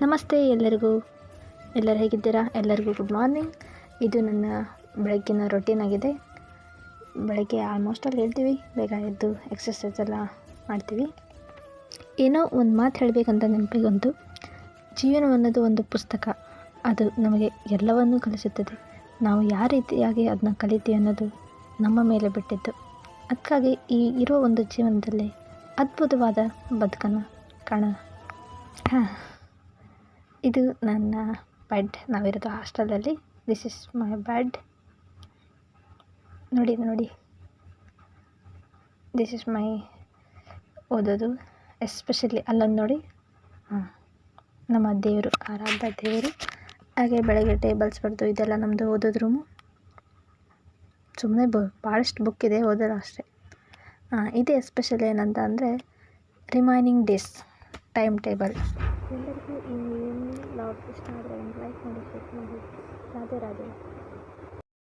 ನಮಸ್ತೆ ಎಲ್ಲರಿಗೂ. ಎಲ್ಲರು ಹೇಗಿದ್ದೀರಾ? ಎಲ್ಲರಿಗೂ ಗುಡ್ ಮಾರ್ನಿಂಗ್ ಇದು ನನ್ನ ಬೆಳಗ್ಗಿನ ರೊಟೀನ್ ಆಗಿದೆ. ಬೆಳಗ್ಗೆ ಆಲ್ಮೋಸ್ಟ್ ಅಲ್ಲಿ ಹೇಳ್ತೀವಿ ಬೇಗ ಎದ್ದು ಎಕ್ಸಸೈಸ್ ಎಲ್ಲ ಮಾಡ್ತೀವಿ. ಏನೋ ಒಂದು ಮಾತು ಹೇಳಬೇಕಂತ ನೆನಪಿಗೊಂದು. ಬಂತು ಜೀವನ ಅನ್ನೋದು ಒಂದು ಪುಸ್ತಕ. ಅದು ನಮಗೆ ಎಲ್ಲವನ್ನೂ ಕಲಿಸುತ್ತದೆ. ನಾವು ಯಾವ ರೀತಿಯಾಗಿ ಅದನ್ನ ಕಲಿತೀವಿ ಅನ್ನೋದು ನಮ್ಮ ಮೇಲೆ ಬಿಟ್ಟಿದ್ದು ಅದಕ್ಕಾಗಿ ಈ ಇರೋ ಒಂದು ಜೀವನದಲ್ಲಿ ಅದ್ಭುತವಾದ ಬದುಕನ್ನು ಕಾಣ. ಹಾಂ. ಇದು ನನ್ನ ಬೆಡ್ ನಾವಿರೋದು ಹಾಸ್ಟೆಲಲ್ಲಿ ದಿಸ್ ಇಸ್ ಮೈ ಬೆಡ್ ನೋಡಿ ನೋಡಿ. ದಿಸ್ ಇಸ್ ಮೈ ಓದೋದು. ಎಸ್ಪೆಷಲಿ ಅಲ್ಲೊಂದು ನೋಡಿ. ಹಾಂ ನಮ್ಮ ದೇವರು, ಆರಾಧ್ಯ ದೇವರು. ಹಾಗೆ ಬೆಳಗ್ಗೆ ಟೇಬಲ್ಸ್ ಬರೆದು ಇದೆಲ್ಲ ನಮ್ಮದು ಓದೋದು ರೂಮು ಸುಮ್ಮನೆ ಬ ಭಾಳಷ್ಟು ಬುಕ್ ಇದೆ, ಓದೋದು ಅಷ್ಟೇ. ಹಾಂ, ಇದೆ ಎಸ್ಪೆಷಲಿ ಏನಂತ ಅಂದರೆ ರಿಮೈನಿಂಗ್ ಡೇಸ್ ಟೈಮ್ ಟೇಬಲ್ ಎಲ್ಲರಿಗೂ ಈ ಲಾಗ್ ಇಷ್ಟ ಆದರೆ ಒಂದು ಲೈಕ್ ಮಾಡಿ ಶೇರ್ ಮಾಡಿ ರಾಧೆ ರಾಧೆ